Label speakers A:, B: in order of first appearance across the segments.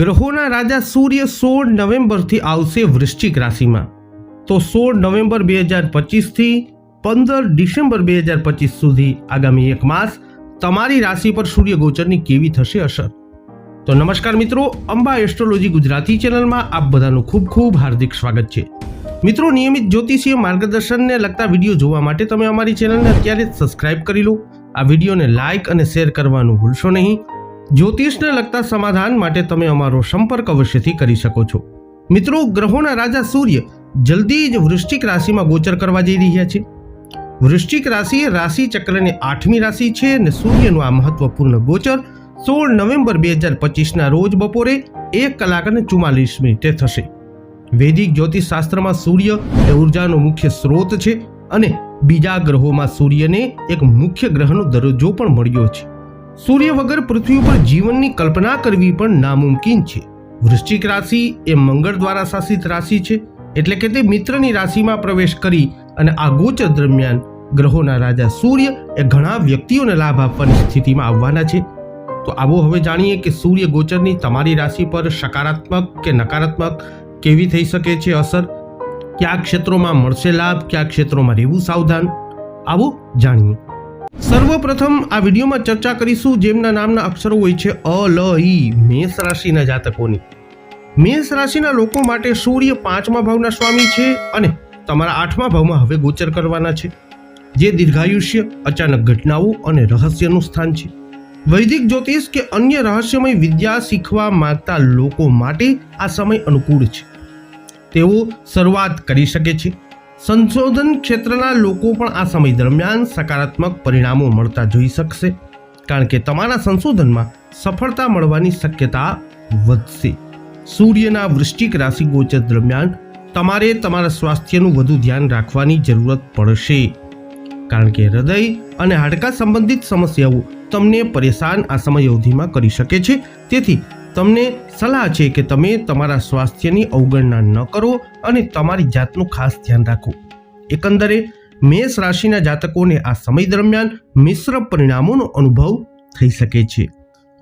A: ગ્રહોના રાજા સૂર્ય સોળ નવેમ્બરથી આવશે વૃશ્ચિક રાશિમાં. તો સોળ નવેમ્બર બે હજાર પચીસથી પંદર ડિસેમ્બર બે હજાર પચીસ સુધી આગામી એક માસ તમારી રાશિ પર સૂર્ય ગોચરની કેવી થશે અસર? તો નમસ્કાર મિત્રો, અંબા એસ્ટ્રોલોજી ગુજરાતી ચેનલમાં આપ બધાનું ખૂબ ખૂબ હાર્દિક સ્વાગત છે. મિત્રો, નિયમિત જ્યોતિષીય માર્ગદર્શનને લગતા વીડિયો જોવા માટે તમે અમારી ચેનલને અત્યારે જ સબસ્ક્રાઇબ કરી લો. આ વિડીયોને લાઇક અને શેર કરવાનું ભૂલશો નહીં. જ્યોતિષને લગતા સમાધાન માટે તમે અમારો સંપર્ક અવશ્યથી કરી શકો છો. મિત્રો, ગ્રહોના રાજા સૂર્ય જલ્દી જ વૃશ્ચિક રાશિમાં ગોચર કરવા જઈ રહ્યા છે. વૃશ્ચિક રાશિ એ રાશિ ચક્રની આઠમી રાશિ છે અને સૂર્યનું આ મહત્વપૂર્ણ ગોચર સોળ નવેમ્બર બે હજાર પચીસના રોજ બપોરે એક કલાક અને ચુમ્માલીસ મિનિટે થશે. વૈદિક જ્યોતિષ શાસ્ત્રમાં સૂર્ય એ ઉર્જાનો મુખ્ય સ્ત્રોત છે અને બીજા ગ્રહોમાં સૂર્યને એક મુખ્ય ગ્રહનો દરજ્જો પણ મળ્યો છે. સૂર્ય વગર પૃથ્વી ઉપર જીવનની કલ્પના કરવી પણ નામુમકિન છે. વૃશ્ચિક રાશિ એ મંગળ દ્વારા શાસિત રાશિ છે, એટલે કે તે મિત્રની રાશિમાં પ્રવેશ કરી અને આ ગોચર દરમિયાન ગ્રહોના રાજા સૂર્ય એ ઘણા વ્યક્તિઓને લાભ આપવાની સ્થિતિમાં આવવાના છે. તો આવો હવે જાણીએ કે સૂર્ય ગોચરની તમારી રાશિ પર સકારાત્મક કે નકારાત્મક કેવી થઈ શકે છે અસર? કયા ક્ષેત્રોમાં મળશે લાભ, કયા ક્ષેત્રોમાં રહેવું સાવધાન? આવો જાણીએ. સર્વપ્રથમ આ વિડીયોમાં ચર્ચા કરીશું જેમના નામના અક્ષરો હોય છે અ, લ, ઈ, મેષ રાશિના જાતકોની. મેષ રાશિના લોકો માટે સૂર્ય પાંચમા ભાવના સ્વામી છે અને તમારા આઠમા ભાવમાં હવે ગોચર કરવાના છે. જે દીર્ઘાયુષ્ય, અચાનક ઘટનાઓ અને રહસ્યનું સ્થાન છે. વૈદિક જ્યોતિષ કે અન્ય રહસ્યમય વિદ્યા શીખવા માંગતા લોકો માટે આ સમય અનુકૂળ છે. તેઓ શરૂઆત કરી શકે છે. સંશોધન ક્ષેત્રના લોકો પણ આ સમય દરમિયાન સકારાત્મક પરિણામો મળતા જોઈ શકશે, કારણ કે તમારા સંશોધનમાં સફળતા મળવાની શક્યતા વધશે. સૂર્યના વૃશ્ચિક રાશિ ગોચર દરમિયાન તમારે તમારા સ્વાસ્થ્યનું વધુ ધ્યાન રાખવાની જરૂરત પડશે, કારણ કે હૃદય અને હાડકા સંબંધિત સમસ્યાઓ તમને પરેશાન આ સમય અવધિમાં કરી શકે છે. તેથી તમને સલાહ છે કે તમે તમારા સ્વાસ્થ્યની અવગણના ન કરો અને તમારી જાતનું ખાસ ધ્યાન રાખો. એકંદરે, મેષ રાશિના જાતકોને આ સમય દરમિયાન મિશ્ર પરિણામોનો અનુભવ થઈ શકે છે.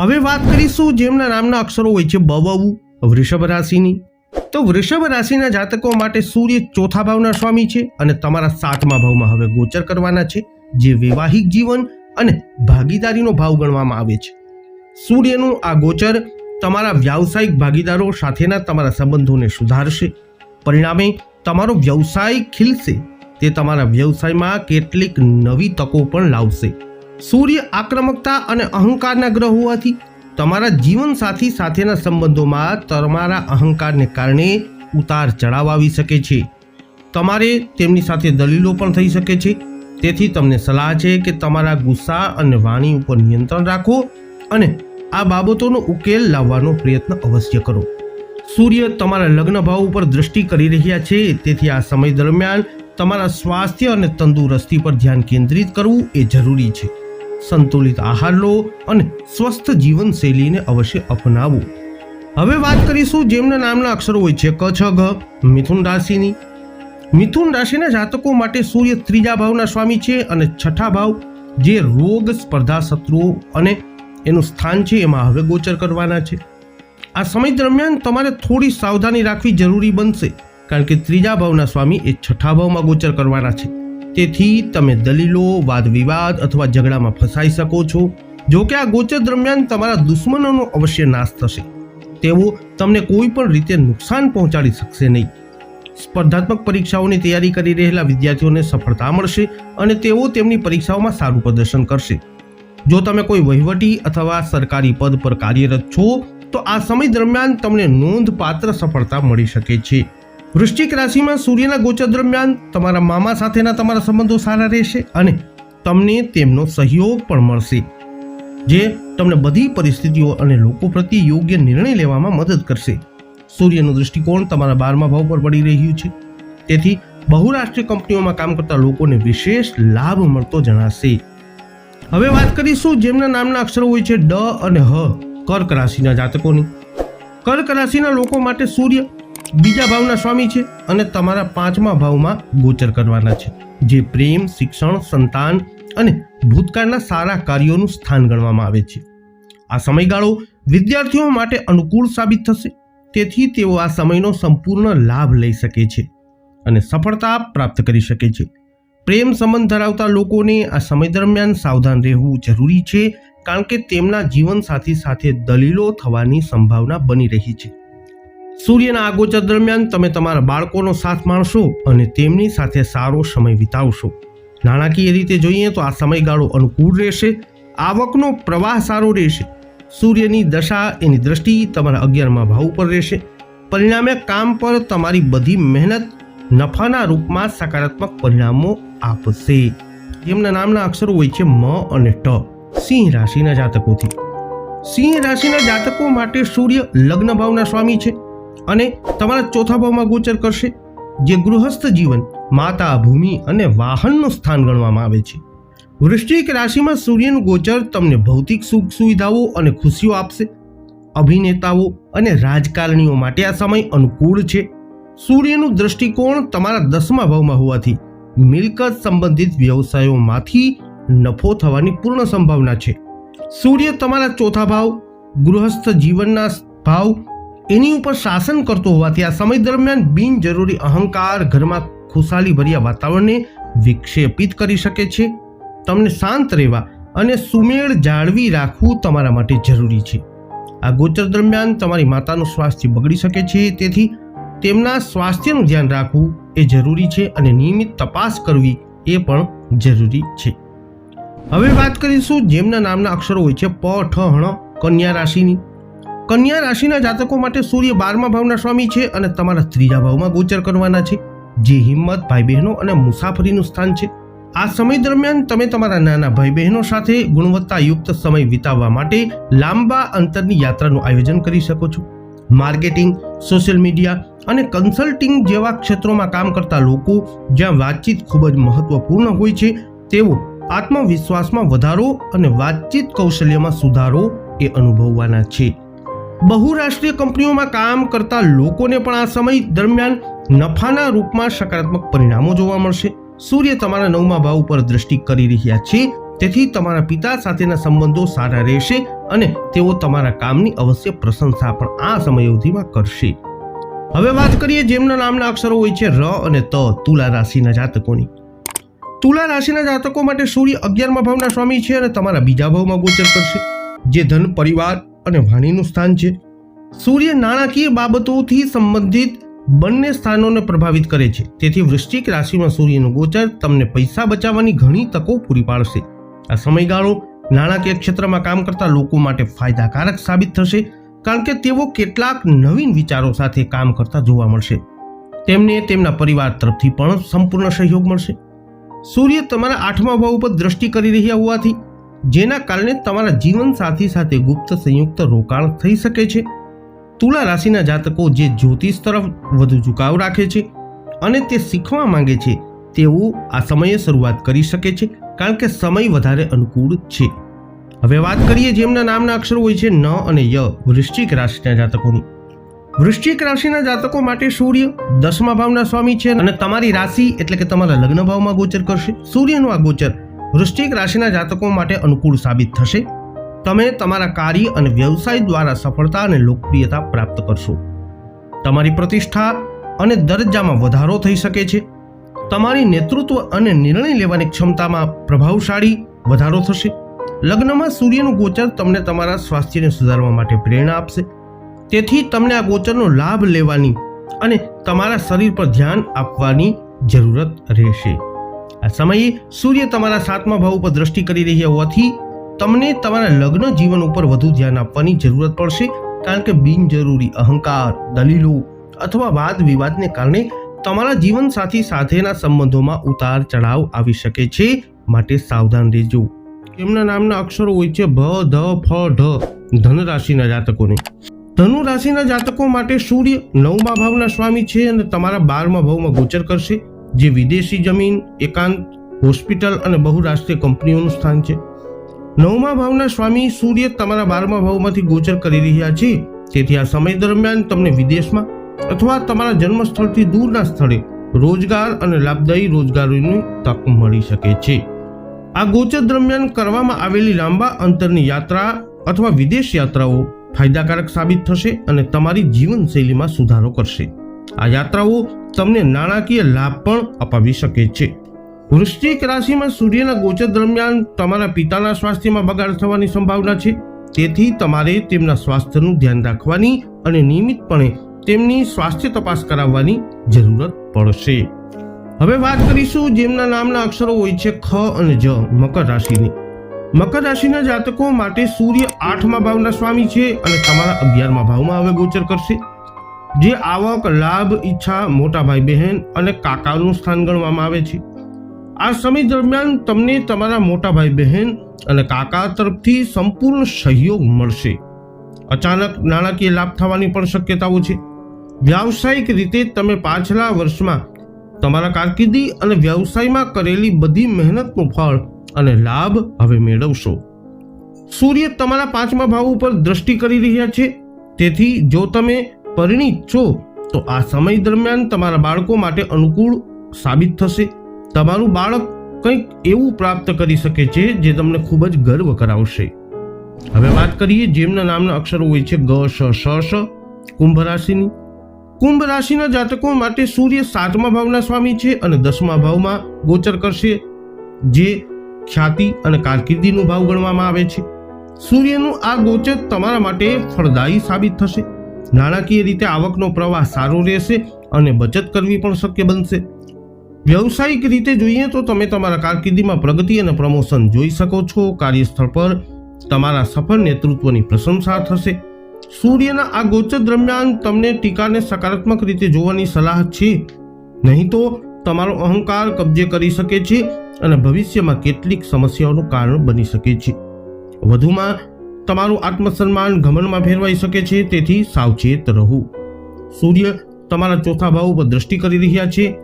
A: હવે વાત કરીશું જેમના નામના અક્ષરો હોય છે બવુ વૃષભ રાશિની. તો વૃષભ રાશિના જાતકો માટે સૂર્ય ચોથા ભાવના સ્વામી છે અને તમારા સાતમા ભાવમાં હવે ગોચર કરવાના છે, જે વૈવાહિક જીવન અને ભાગીદારીનો ભાવ ગણવામાં આવે છે. સૂર્યનું આ ગોચર તમારા વ્યાવસાયિક ભાગીદારો સાથેના તમારા સંબંધોને સુધારશે. પરિણામે તમારો વ્યવસાય ખીલશે. તે તમારા વ્યવસાયમાં કેટલીક નવી તકો પણ લાવશે. સૂર્ય આક્રમકતા અને અહંકારના ગ્રહ હોવાથી તમારા જીવનસાથી સાથેના સંબંધોમાં તમારા અહંકારને કારણે ઉતાર ચઢાવ આવી શકે છે. તમારે તેમની સાથે દલીલો પણ થઈ શકે છે. તેથી તમને સલાહ છે કે તમારા ગુસ્સા અને વાણી ઉપર નિયંત્રણ રાખો અને આ બાબતોનો ઉકેલ લાવવાનો પ્રયત્ન અવશ્ય કરો. સૂર્ય તમારા લગ્ન ભાવ ઉપર દૃષ્ટિ કરી રહ્યા છે, તેથી આ સમય દરમિયાન તમારા સ્વાસ્થ્ય અને તંદુરસ્તી પર ધ્યાન કેન્દ્રિત કરવું એ જરૂરી છે. સંતુલિત આહાર લો અને સ્વસ્થ જીવનશૈલીને અવશ્ય અપનાવો. હવે વાત કરીશું જેમના નામના અક્ષરો હોય છે ક, છ, ઘ, મિથુન રાશિની. મિથુન રાશિના જાતકો માટે સૂર્ય ત્રીજા ભાવના સ્વામી છે અને છઠ્ઠા ભાવ જે રોગ સ્પર્ધા શત્રુઓ અને એનું સ્થાન છે, એમાં હવે ગોચર કરવાના છે. આ સમય દરમિયાન તમારે થોડી સાવધાની રાખવી જરૂરી બનશે, કારણ કે ત્રીજા ભાવના સ્વામી એ છઠ્ઠા ભાવમાં ગોચર કરવાના છે. તેથી તમે દલીલો વાદ વિવાદ અથવા ઝઘડામાં ફસાઈ શકો છો. જો કે આ ગોચર દરમિયાન તમારા દુશ્મનોનો અવશ્ય નાશ થશે. તેઓ તમને કોઈ પણ રીતે નુકસાન પહોંચાડી શકશે નહીં. સ્પર્ધાત્મક પરીક્ષાઓની તૈયારી કરી રહેલા વિદ્યાર્થીઓને સફળતા મળશે અને તેઓ તેમની પરીક્ષાઓમાં સારું પ્રદર્શન કરશે. જો તમે કોઈ વહીવટી અથવા સરકારી પદ પર કાર્યરત છો, તો આ સમય દરમિયાન તમને નોંધપાત્ર સફળતા મળી શકે છે. વૃશ્ચિક રાશિમાં સૂર્યના ગોચર દરમિયાન તમારા મામા સાથેના તમારા સંબંધો સારા રહેશે અને તમને તેમનો સહયોગ પણ મળશે, જે તમને બધી પરિસ્થિતિઓ અને લોકો પ્રત્યે યોગ્ય નિર્ણય લેવામાં મદદ કરશે. સૂર્યનું દૃષ્ટિકોણ તમારા બારમા ભાવ પર પડી રહ્યું છે. તેથી બહુરાષ્ટ્રીય કંપનીઓમાં કામ કરતા લોકોને વિશેષ લાભ મળતો જણાશે. હવે વાત કરીશું જેમના નામના અક્ષરો હોય છે ડ અને હ, કર્ક રાશિના જાતકોની. કર્ક રાશિના લોકો માટે સૂર્ય બીજા ભાવના સ્વામી છે અને તમારા પાંચમા ભાવમાં ગોચર કરવાના છે. જે પ્રેમ, શિક્ષણ, સંતાન અને ભૂતકાળના સારા કાર્યોનું સ્થાન ગણવામાં આવે છે. આ સમયગાળો વિદ્યાર્થીઓ માટે અનુકૂળ સાબિત થશે. તેથી તેઓ આ સમયનો સંપૂર્ણ લાભ લઈ શકે છે અને સફળતા પ્રાપ્ત કરી શકે છે. પ્રેમ સંબંધ ધરાવતા લોકોને આ સમય દરમિયાન સાવધાન રહેવું જરૂરી છે, કારણ કે તેમના જીવનસાથી સાથે દલીલો થવાની સંભાવના બની રહી છે. સૂર્યના આગોચર દરમિયાન તમે તમારા બાળકોનો સાથ માણશો અને તેમની સાથે સારો સમય વિતાવશો. નાણાકીય રીતે જોઈએ તો આ સમયગાળો અનુકૂળ રહેશે. આવકનો પ્રવાહ સારો રહેશે. સૂર્યની દશા એની દ્રષ્ટિ તમારા અગિયારમાં ભાવ ઉપર રહેશે. પરિણામે કામ પર તમારી બધી મહેનત નફાના રૂપમાં સકારાત્મક પરિણામો આપશે. જેમના નામના અક્ષરો હોય છે મ અને ટ. સિંહ રાશિના જાતકોથી. સિંહ રાશિના જાતકો માટે સૂર્ય લગ્ન ભાવના સ્વામી છે અને તમારા ચોથા ભાવમાં ગોચર કરશે, જે ગૃહસ્થ જીવન, માતા, ભૂમિ અને વાહનનું સ્થાન ગણવામાં આવે છે. વૃશ્ચિક રાશિમાં સૂર્યનું ગોચર તમને ભૌતિક સુખ સુવિધાઓ અને ખુશીઓ આપશે. અભિનેતાઓ અને રાજકારણીઓ માટે આ સમય અનુકૂળ છે. સૂર્યનું દૃષ્ટિકોણ તમારા દસમા ભાવમાં હોવાથી મિલકત સંબંધિત વ્યવસાયોમાંથી નફો થવાની પૂર્ણ સંભાવના છે. સૂર્ય તમારા ચોથા ભાવ, ગૃહસ્થ જીવનના ભાવ એની ઉપર શાસન કરતો હોવાથી આ સમય દરમિયાન બિનજરૂરી અહંકાર ઘરમાં ખુશાલી ભર્યા વાતાવરણને વિક્ષેપિત કરી શકે છે. તમને શાંત રહેવા અને સુમેળ જાળવી રાખવું તમારા માટે જરૂરી છે. આ ગોચર દરમિયાન તમારી માતાનું સ્વાસ્થ્ય બગડી શકે છે, તેથી તેમના સ્વાસ્થ્યનું ધ્યાન રાખવું એ જરૂરી છે અને નિયમિત તપાસ કરવી એ પણ જરૂરી છે. હવે વાત કરીશું જેમના નામના અક્ષરો હોય છે પ, ઠ હણ કન્યા રાશિની. કન્યા રાશિના જાતકો માટે સૂર્ય બારમા ભાવના સ્વામી છે અને તમારા ત્રીજા ભાવમાં ગોચર કરવાના છે. જે હિંમત ભાઈ બહેનો અને મુસાફરીનું સ્થાન છે. આ સમય દરમિયાન તમે તમારા નાના ભાઈ બહેનો સાથે ગુણવત્તાયુક્ત સમય વિતાવવા માટે લાંબા અંતરની યાત્રાનું આયોજન કરી શકો છો. માર્કેટિંગ, સોશિયલ મીડિયા અને કન્સલ્ટિંગ જેવા ક્ષેત્રોમાં કામ કરતા લોકો જ્યાં વાતચીત ખૂબ જ મહત્વપૂર્ણ હોય છે, તેઓ આત્મવિશ્વાસમાં વધારો અને વાતચીત કૌશલ્યમાં સુધારો એ અનુભવવાના છે. બહુરાષ્ટ્રીય કંપનીઓમાં કામ કરતા લોકોને પણ આ સમય દરમિયાન નફાના રૂપમાં સકારાત્મક પરિણામો જોવા મળશે. સૂર્ય તમારા નવમા ભાવ ઉપર દ્રષ્ટિ કરી રહ્યા છે. તેથી તમારા પિતા સાથેના સંબંધો સારા રહેશે અને તેઓ તમારા કામની અવશ્ય પ્રશંસા પણ આ સમયાવધિમાં કરશે. હવે વાત કરીએ જેમના નામના અક્ષરો હોય છે ર અને ત, તુલા રાશિના જાતકોની. તુલા રાશિના જાતકો માટે સૂર્ય અગિયારમા ભાવના સ્વામી છે અને તમારા બીજા ભાવમાં ગોચર કરશે, જે ધન, પરિવાર અને વાણીનું સ્થાન છે. સૂર્ય નાણાકીય બાબતોથી સંબંધિત બંને સ્થાનોને પ્રભાવિત કરે છે. તેથી વૃશ્ચિક રાશિમાં સૂર્યનું ગોચર તમને પૈસા બચાવવાની ઘણી તકો પૂરી પાડશે. આ સમયગાળો નાણાકીય ક્ષેત્રમાં કામ કરતા લોકો માટે ફાયદાકારક સાબિત થશે, કારણ કે તેઓ કેટલાક નવીન વિચારો સાથે કામ કરતા જોવા મળશે. તેમને તેમના પરિવાર તરફથી પણ સંપૂર્ણ સહયોગ મળશે. સૂર્ય તમારા આઠમા ભાવ ઉપર દ્રષ્ટિ કરી રહ્યા હોવાથી, જેના કારણે તમારા જીવન સાથી ગુપ્ત સંયુક્ત રોકાણ થઈ શકે છે. તુલા રાશિના જાતકો જે જ્યોતિષ તરફ વધુ ઝુકાવ રાખે છે અને તે શીખવા માંગે છે, તેઓ આ સમયે શરૂઆત કરી શકે છે. કારણ કે સમય વધારે અનુકૂળ છે. હવે વાત કરીએ જેમના નામના અક્ષરો હોય છે ન અને ય, વૃશ્ચિક રાશિના જાતકોની. વૃશ્ચિક રાશિના જાતકો માટે સૂર્ય દસમા ભાવના સ્વામી છે અને તમારી રાશિ એટલે કે તમારા લગ્ન ભાવમાં ગોચર કરશે. સૂર્યનું આ ગોચર વૃશ્ચિક રાશિના જાતકો માટે અનુકૂળ સાબિત થશે. તમે તમારા કાર્ય અને વ્યવસાય દ્વારા સફળતા અને લોકપ્રિયતા પ્રાપ્ત કરશો. તમારી પ્રતિષ્ઠા અને દરજ્જામાં વધારો થઈ શકે છે. તમારી નેતૃત્વ અને નિર્ણય લેવાની ક્ષમતામાં પ્રભાવશાળી વધારો થશે. લગ્નમાં સૂર્યનું ગોચર તમને તમારા સ્વાસ્થ્યને સુધારવા માટે પ્રેરણા આપશે. તેથી તમને આ ગોચરનો લાભ લેવાની અને તમારા શરીર પર ધ્યાન આપવાની જરૂરત રહેશે. આ સમયે સૂર્ય તમારા સાતમા ભાવ ઉપર દ્રષ્ટિ કરી રહ્યા હોવાથી તમને તમારા લગ્ન જીવન ઉપર વધુ ધ્યાન આપવાની જરૂરત પડશે. કારણ કે બિનજરૂરી અહંકાર, દલીલો અથવા વાદ વિવાદને કારણે તમારા જીવનસાથી સાથેના સંબંધોમાં ઉતાર ચઢાવ આવી શકે છે માટે સાવધાન રહેજો. એમના નામના અક્ષરો હોય છે ભ, ધ, ફ, ઢ ધન રાશિના જાતકોને. ધનુ રાશિના જાતકો માટે સૂર્ય નવમા ભાવના સ્વામી છે અને તમારા બારમા ભાવમાં ગોચર કરશે. જે વિદેશી જમીન, એકાંત, હોસ્પિટલ અને બહુરાષ્ટ્રીય કંપનીઓનું સ્થાન છે. નવમા ભાવના સ્વામી સૂર્ય તમારા બારમા ભાવમાંથી ગોચર કરી રહ્યા છે. તેથી આ સમય દરમિયાન તમને વિદેશમાં અથવા તમારા જન્મસ્થળથી દૂરના સ્થળે રોજગાર અને લાભદાયી રોજગારીની તક મળી શકે છે. આ ગોચર દરમિયાન કરવામાં આવેલી લાંબા અંતરની યાત્રા અથવા વિદેશ યાત્રાઓ ફાયદાકારક સાબિત થશે અને તમારી જીવનશૈલીમાં સુધારો કરશે. આ યાત્રાઓ તમને નાણાકીય લાભ પણ અપાવી શકે છે. વૃશ્ચિક રાશિમાં સૂર્યના ગોચર દરમિયાન તમારા પિતાના સ્વાસ્થ્યમાં બગાડ થવાની સંભાવના છે. તેથી તમારે તેમના સ્વાસ્થ્યનું ધ્યાન રાખવાની અને નિયમિતપણે તેમની સ્વાસ્થ્ય તપાસ કરાવવાની જરૂરત પડશે. હવે વાત કરીશું જેમના નામના અક્ષરો હોય છે ખ અને જ મકર રાશિની. મકર રાશિના જાતકો માટે સૂર્ય આઠમા ભાવના સ્વામી છે અને તમારા અગિયારમા ભાવમાં હવે ગોચર કરશે. જે આવક, લાભ, ઈચ્છા, મોટા ભાઈ બહેન અને કાકાનું સ્થાન ગણવામાં આવે છે. આ સમય દરમિયાન તમને તમારા મોટા ભાઈ બહેન અને કાકા તરફથી સંપૂર્ણ સહયોગ મળશે. અચાનક નાણાકીય લાભ થવાની પણ શક્યતાઓ છે. વ્યાવસાયિક રીતે તમે પાછલા વર્ષમાં તમારા કારકિર્દી અને વ્યવસાયમાં કરેલી બધી મહેનતનું ફળ અને લાભ હવે મેળવશો. સૂર્ય તમારા પાંચમા ભાવ ઉપર દ્રષ્ટિ કરી રહ્યા છે. તેથી જો તમે પરિણીત છો, તો આ સમય દરમિયાન તમારા બાળકો માટે અનુકૂળ સાબિત થશે. તમારું બાળક કંઈક એવું પ્રાપ્ત કરી શકે છે જે તમને ખૂબ જ ગર્વ કરાવશે. હવે વાત કરીએ જેમના નામના અક્ષરો હોય છે ગ, શ શ કુંભ રાશિની. કુંભ રાશિના જાતકો માટે સૂર્ય સાતમા ભાવના સ્વામી છે અને દસમા ભાવમાં ગોચર કરશે, જે ખ્યાતિ અને કારકિર્દીનો ભાવ ગણવામાં આવે છે. સૂર્યનું આ ગોચર તમારા માટે ફળદાયી સાબિત થશે. નાણાકીય રીતે આવકનો પ્રવાહ સારો રહેશે અને બચત કરવી પણ શક્ય બનશે. વ્યવસાયિક રીતે જોઈએ તો તમે તમારા કારકિર્દીમાં પ્રગતિ અને પ્રમોશન જોઈ શકો છો. કાર્યસ્થળ પર તમારા સફળ નેતૃત્વની પ્રશંસા થશે. સૂર્યના આ ગોચર દરમિયાન તમને ટીકાને સકારાત્મક રીતે જોવાની સલાહ છે. નહીં તો તમારો અહંકાર કબજે કરી શકે છે અને ભવિષ્યમાં કેટલીક સમસ્યાઓનું કારણ બની શકે છે. વધુમાં, તમારું આત્મસન્માન ઘમનમાં ફેરવાઈ શકે છે, તેથી સાવચેત રહો. સૂર્ય તમારા ચોથા ભાવ ઉપર દ્રષ્ટિ કરી રહ્યા છે.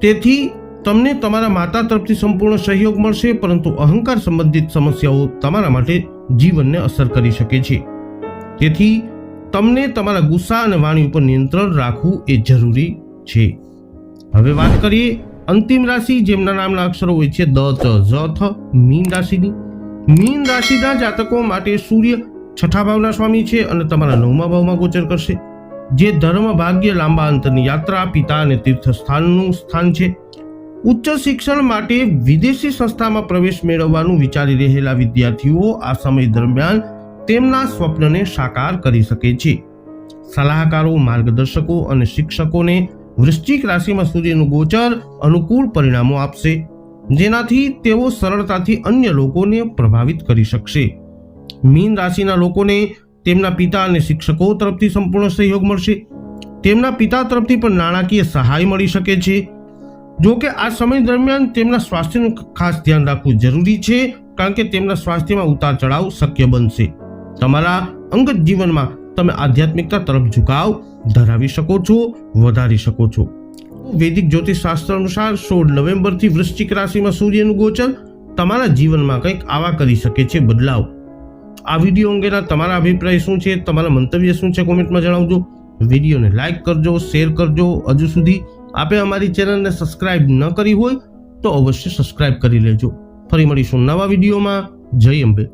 A: તેથી તમને તમારા માતા તરફથી સંપૂર્ણ સહયોગ મળશે, પરંતુ અહંકાર સંબંધિત સમસ્યાઓ તમારા માટે જીવનને અસર કરી શકે છે. તેથી તમને તમારા ગુસ્સા અને વાણી ઉપર નિયંત્રણ રાખવું એ જરૂરી છે. હવે વાત કરીએ અંતિમ રાશિ જેમના નામના અક્ષરો હોય છે દ, ચ જ થ, મીન રાશિની. મીન રાશિના જાતકો માટે સૂર્ય છઠ્ઠા ભાવના સ્વામી છે અને તમારા નવમા ભાવમાં ગોચર કરશે. જે ધર્મ ભાગ્ય લાંબા અંતરની યાત્રા, પિતા અને તીર્થસ્થાનનું સ્થાન છે. ઉચ્ચ શિક્ષણ માટે વિદેશી સંસ્થામાં પ્રવેશ મેળવવાનું વિચારી રહેલા વિદ્યાર્થીઓ આ સમય દરમિયાન તેમના સ્વપ્નને સાકાર કરી શકે છે. સલાહકારો, માર્ગદર્શકો અને શિક્ષકોને વૃશ્ચિક રાશિમાં સૂર્યનું ગોચર અનુકૂળ પરિણામો આપશે, જેનાથી તેઓ સરળતાથી અન્ય લોકોને પ્રભાવિત કરી શકશે. મીન રાશિના લોકોને તેમના પિતા અને શિક્ષકો તરફથી સંપૂર્ણ સહયોગ મળશે. તેમના પિતા તરફથી પણ નાણાકીય સહાય મળી શકે છે. જો કે આ સમય દરમિયાન તેમના સ્વાસ્થ્યનું ખાસ ધ્યાન રાખવું જરૂરી છે, કારણ કે તેમના સ્વાસ્થ્યમાં ઉતાર ચઢાવ શક્ય બનશે. તમારા અંગત જીવનમાં તમે આધ્યાત્મિકતા તરફ ઝુકાવ ધરાવી શકો છો, વધારી શકો છો. વૈદિક જ્યોતિષ શાસ્ત્ર અનુસાર સોળ નવેમ્બરથી વૃશ્ચિક રાશિમાં સૂર્યનું ગોચર તમારા જીવનમાં કંઈક આવા કરી શકે છે, બદલાવ. આ વીડિયો અંગેના તમારા અભિપ્રાય શું છે, તમારા મંતવ્ય શું છે કોમેન્ટમાં જણાવજો. વિડીયોને લાઇક કરજો, શેર કરજો. હજુ સુધી આપે અમારી ચેનલને સબસ્ક્રાઇબ ન કરી હોય તો અવશ્ય સબસ્ક્રાઇબ કરી લેજો. ફરી મળીશું નવા વિડીયોમાં. જય અંબે.